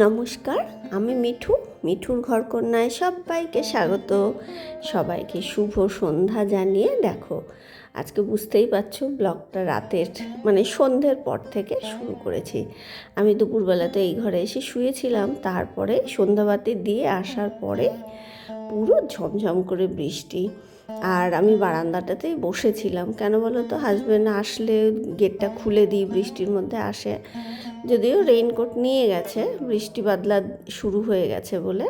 নমস্কার, আমি মিঠু, মিঠুর ঘরকন্যায় সবাইকে স্বাগত। সবাইকে শুভ সন্ধ্যা জানিয়ে দেখো, আজকে বুঝতেই পারছ ব্লগটা রাতের মানে সন্ধ্যের পর থেকে শুরু করেছি। আমি দুপুরবেলাতে এই ঘরে এসে শুয়েছিলাম, তারপরে সন্ধ্যাবাতি দিয়ে আসার পরে পুরো ঝমঝম করে বৃষ্টি। আর আমি বারান্দাটাতেই বসেছিলাম। কেন বলো তো হাজব্যান্ড আসলে গেটটা খুলে দিই বৃষ্টির মধ্যে আসে। যদিও রেইনকোট নিয়ে গেছে, বৃষ্টি বাদলা শুরু হয়ে গেছে বলে।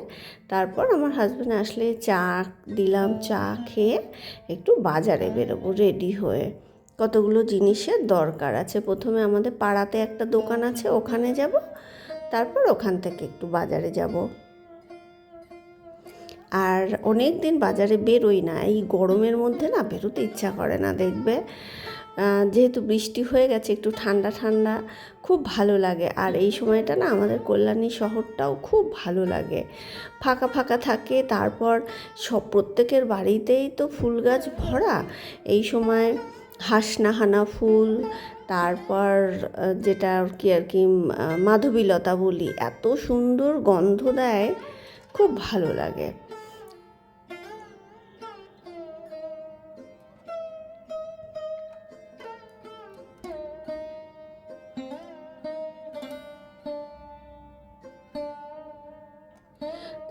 তারপর আমার হাজব্যান্ড আসলে চা দিলাম, চা খেয়ে একটু বাজারে বেরোবো রেডি হয়ে। কতগুলো জিনিসের দরকার আছে। প্রথমে আমাদের পাড়াতে একটা দোকান আছে, ওখানে যাব। তারপর ওখান থেকে একটু বাজারে যাব। আর অনেক দিন বাজারে বেরোই না। এই গরমের মধ্যে না বেরোতে ইচ্ছা করে না, দেখবে? যেহেতু বৃষ্টি হয়ে গেছে, একটু ঠান্ডা ঠান্ডা, খুব ভালো লাগে। আর এই সময়টা না আমাদের কল্যাণী শহরটাও খুব ভালো লাগে। ফাঁকা ফাঁকা থাকে, তারপর সব প্রত্যেকের বাড়িতেই তো ফুল গাছ ভরা। এই সময় হাসনাহানা ফুল, তারপর যেটা আর কি আর কি মাধবীলতা বলি, এত সুন্দর গন্ধ দেয়, খুব ভালো লাগে।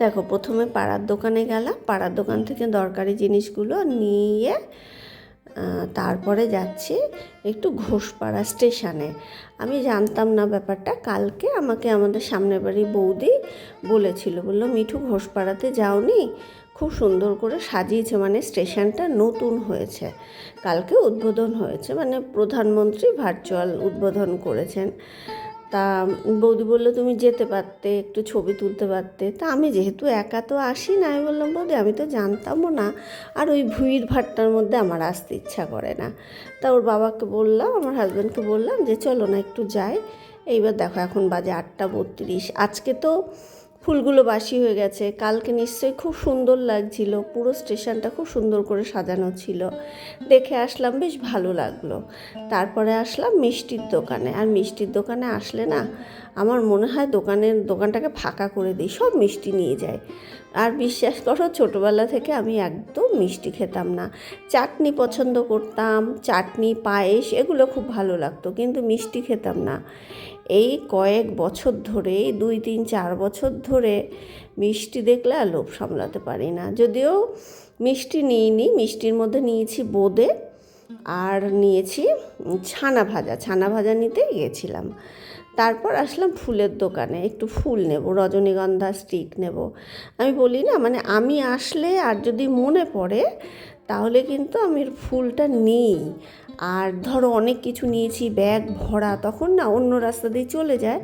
দেখো, প্রথমে পাড়ার দোকানে গেলাম। পাড়ার দোকান থেকে দরকারি জিনিসগুলো নিয়ে তারপরে যাচ্ছি একটু ঘোষপাড়া স্টেশনে। আমি জানতাম না ব্যাপারটা, কালকে আমাকে আমাদের সামনের বাড়ি বৌদি বলেছিল। বলল, মিঠু, ঘোষপাড়াতে যাওনি? খুব সুন্দর করে সাজিয়েছে মানে স্টেশনটা নতুন হয়েছে। কালকে উদ্বোধন হয়েছে মানে প্রধানমন্ত্রী ভার্চুয়াল উদ্বোধন করেছেন। তা বৌদি বলল, তুমি যেতে পারতে, একটু ছবি তুলতে পারতে। তা আমি যেহেতু একা তো আসি না, আমি বললাম, বৌদি, আমি তো জানতামও না। আর ওই ভুঁড়ির ভাটটার মধ্যে আমার আসতে ইচ্ছা করে না। তা ওর বাবাকে বললাম, আমার হাজব্যান্ডকে বললাম যে, চলো না, একটু যাই। এইবার দেখো, এখন বাজে আটটা বত্রিশ। আজকে তো ফুলগুলো বাসি হয়ে গেছে। কালকে নিশ্চয়ই খুব সুন্দর লাগছিল। পুরো স্টেশনটা খুব সুন্দর করে সাজানো ছিল। দেখে আসলাম বেশ ভালো লাগল। তারপরে আসলাম মিষ্টির দোকানে। আর মিষ্টির দোকানে আসলে না, আমার মনে হয় দোকানের দোকানটাকে ফাঁকা করে দিই, সব মিষ্টি নিয়ে যায়। আর বিশ্বাস করো, ছোটোবেলা থেকে আমি একদম মিষ্টি খেতাম না। চাটনি পছন্দ করতাম, চাটনি, পায়েস, এগুলো খুব ভালো লাগতো, কিন্তু মিষ্টি খেতাম না। এই কয়েক বছর ধরে দুই, তিন, চার বছর ধরে মিষ্টি দেখলে আর লোভ সামলাতে পারি না। যদিও মিষ্টি নিইনি, মিষ্টির মধ্যে নিয়েছি বোঁদে আর নিয়েছি ছানা ভাজা। ছানা ভাজা নিতে গিয়েছিলাম। তারপর আসলাম ফুলের দোকানে, একটু ফুল নেব, রজনীগন্ধা স্টিক নেব। আমি বলি, না মানে আমি আসলে আর যদি মনে পড়ে, তাহলে কিন্তু আমি ফুলটা নিই। আর ধরো অনেক কিছু নিয়েছি, ব্যাগ, ভরা, তখন না অন্য রাস্তা দিয়ে চলে যায়।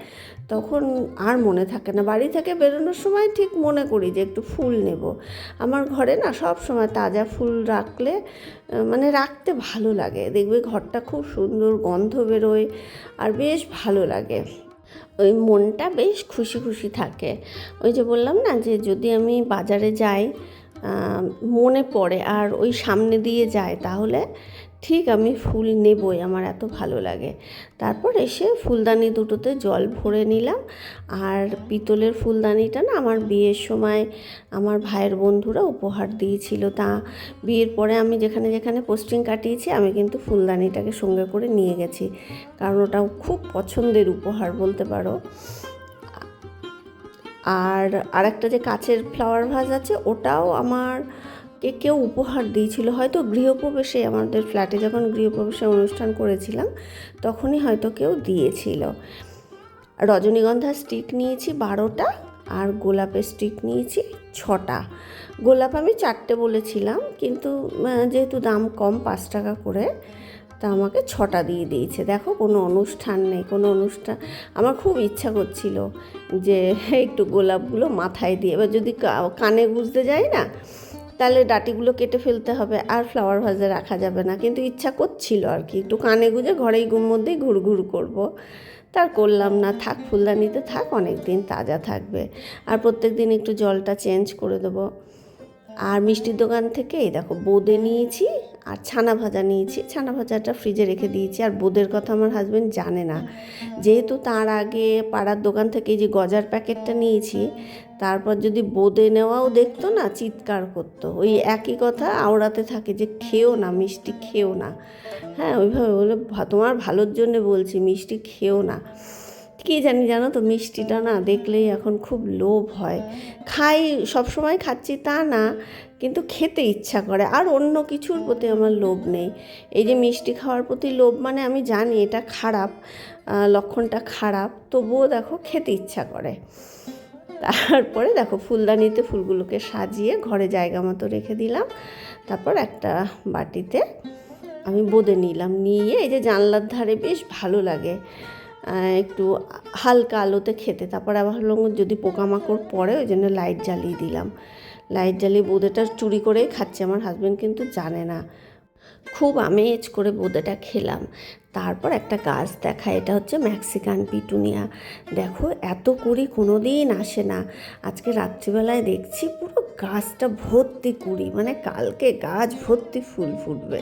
তখন আর মনে থাকে না। বাড়ি থেকে বেরোনোর সময় ঠিক মনে করি যে একটু ফুল নেব। আমার ঘরে না সব সময় তাজা ফুল রাখলে মানে রাখতে ভালো লাগে। দেখবে ঘরটা খুব সুন্দর, গন্ধ বেরোয় আর বেশ ভালো লাগে। ওই মনটা বেশ খুশি খুশি থাকে। ওই যে বললাম না যে যদি আমি বাজারে যাই মনে পড়ে আর ওই সামনে দিয়ে যায়, তাহলে ঠিক আমি ফুল নেবই, আমার এত ভালো লাগে। তারপর এসে ফুলদানি দুটোতে জল ভরে নিলাম। আর পিতলের ফুলদানিটা না আমার বিয়ের সময় আমার ভাইয়ের বন্ধুরা উপহার দিয়েছিল। তা বিয়ের পরে আমি যেখানে যেখানে পোস্টিং কাটিয়েছি, আমি কিন্তু ফুলদানিটাকে সঙ্গে করে নিয়ে গেছি। কারণ ওটাও খুব পছন্দের উপহার বলতে পারো। আর আরেকটা যে কাচের ফ্লাওয়ার ভাজ আছে, ওটাও আমার কে কেউ উপহার দিয়েছিল। হয়তো গৃহপ্রবেশে আমাদের ফ্ল্যাটে যখন গৃহপ্রবেশে অনুষ্ঠান করেছিলাম, তখনই হয়তো কেউ দিয়েছিল। রজনীগন্ধা স্টিক নিয়েছি বারোটা আর গোলাপের স্টিক নিয়েছি ছটা। গোলাপ আমি চারটে বলেছিলাম, কিন্তু যেহেতু দাম কম, পাঁচ টাকা করে, তা আমাকে ছটা দিয়ে দিয়েছে। দেখো, কোনো অনুষ্ঠান নেই, কোনো অনুষ্ঠান, আমার খুব ইচ্ছা করছিল যে একটু গোলাপগুলো মাথায় দিয়ে, এবার যদি কানে গুঁজতে যাই না তাহলে ডাটিগুলো কেটে ফেলতে হবে, আর ফ্লাওয়ার ভাজে রাখা যাবে না। কিন্তু ইচ্ছা করছিল আর কি, একটু কানে গুঁজে ঘরেই গুম মধ্যেই ঘুর ঘুর করব। তার করলাম না, থাক ফুলদানিতে থাক অনেক দিন তাজা থাকবে। আর প্রত্যেক দিন একটু জলটা চেঞ্জ করে দেবো। আর মিষ্টির দোকান থেকে এই দেখো, বোঁদে নিয়েছি আর ছানা ভাজা নিয়েছি। ছানা ভাজাটা ফ্রিজে রেখে দিয়েছি। আর বোদের কথা আমার হাজব্যান্ড জানে না। যেহেতু তার আগে পাড়ার দোকান থেকে যে গজার প্যাকেটটা নিয়েছি, তারপর যদি বোদে নেওয়াও দেখতো না, চিৎকার করতো। ওই একই কথা আওড়াতে থাকে যে, খেও না, মিষ্টি খেও না। হ্যাঁ ওইভাবে বলে, তোমার ভালোর জন্য বলছি, মিষ্টি খেও না। কী জানি জানো তো, মিষ্টিটা না দেখলেই এখন খুব লোভ হয়। খাই, সবসময় খাচ্ছি তা না, কিন্তু খেতে ইচ্ছা করে। আর অন্য কিছুর প্রতি আমার লোভ নেই। এই যে মিষ্টি খাওয়ার প্রতি লোভ মানে আমি জানি এটা খারাপ লক্ষণটা খারাপ, তবুও দেখো খেতে ইচ্ছা করে। তারপরে দেখো ফুলদানিতে ফুলগুলোকে সাজিয়ে ঘরে জায়গা মতো রেখে দিলাম। তারপর একটা বাটিতে আমি বোঁদে নিলাম। নিয়ে এই যে জানলার ধারে বেশ ভালো লাগে। একটু হালকা আলোতে খেতে। তারপর আবার হলো যদি পোকামাকড় পড়ে, ওই জন্য লাইট জ্বালিয়ে দিলাম। লাইট জ্বালিয়ে বোঁদেটা চুরি করেই খাচ্ছে, আমার হাজব্যান্ড কিন্তু জানে না। খুব আমেজ করে বোঁদেটা খেলাম। তারপর একটা গাছ দেখা, এটা হচ্ছে মেক্সিকান পিটুনিয়া দেখো, এত কুড়ি কোনো দিন আসে না। আজকে রাত্রিবেলায় দেখছি পুরো গাছটা ভর্তি কুড়ি মানে কালকে গাছ ভর্তি ফুল ফুটবে।